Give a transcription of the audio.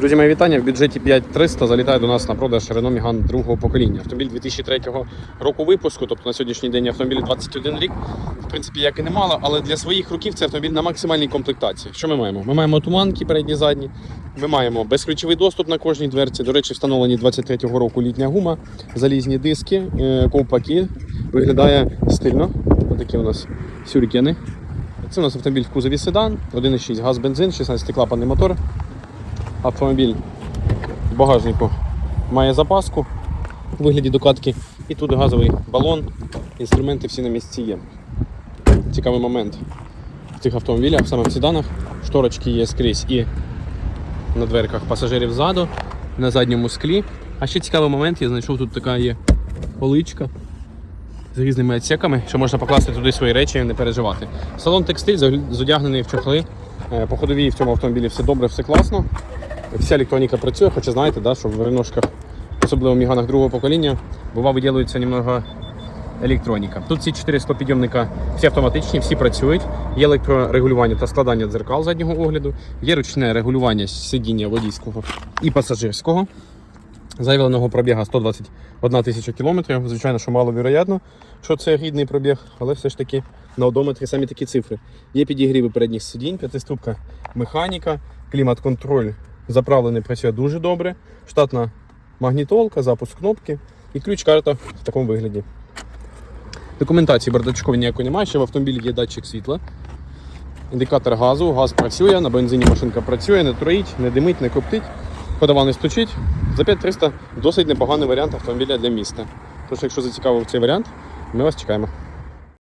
Друзі, мої вітання. В бюджеті 5300 залітає до нас на продаж Renault Megane другого покоління. Автомобіль 2003 року випуску, тобто на сьогоднішній день автомобіль 21 рік. В принципі, як і немало, але для своїх років це автомобіль на максимальній комплектації. Що ми маємо? Ми маємо туманки передні задні. Ми маємо безключовий доступ на кожній дверці. До речі, встановлені 23-го року літня гума, залізні диски, е, ковпаки. Виглядає стильно. Отакі у нас сюрікени. Це у нас автомобіль в кузові седан, 1,6 газ бензин, 16 клапанний мотор. Автомобіль в багажнику має запаску у вигляді докатки. І тут газовий балон, інструменти всі на місці є. Цікавий момент в цих автомобілях, саме в седанах. Шторочки є скрізь і на дверках пасажирів ззаду, на задньому склі. А ще цікавий момент, я знайшов тут така є поличка з різними відсеками, що можна покласти туди свої речі і не переживати. Салон текстиль зодягнений в чохли. Е, По ходовій в цьому автомобілі все добре, все класно. Вся електроніка працює, хоча знаєте, да, що в реношках, особливо в міганах другого покоління, бува виділюється немного електроніка. Тут ці 4 склопідйомника всі автоматичні, всі працюють. Є електрорегулювання та складання дзеркал заднього огляду, є ручне регулювання сидіння водійського і пасажирського. Заявленого пробіга 121 тисяча кілометрів. Звичайно, що маловіроятно, що це рідний пробіг, але все ж таки на одометрі самі такі цифри. Є підігріви передніх сидінь, п'ятиступка механіка, клімат-контроль заправлений працює дуже добре. Штатна магнітолка, запуск кнопки і ключ-карта в такому вигляді. Документації бардачкової ніякої немає, ще в автомобілі є датчик світла. Індикатор газу, газ працює, на бензині машинка працює, не троїть, не димить, не коптить. Ходова не стучить. За 5300 досить непоганий варіант автомобіля для міста. Тож, якщо зацікавив цей варіант, ми вас чекаємо.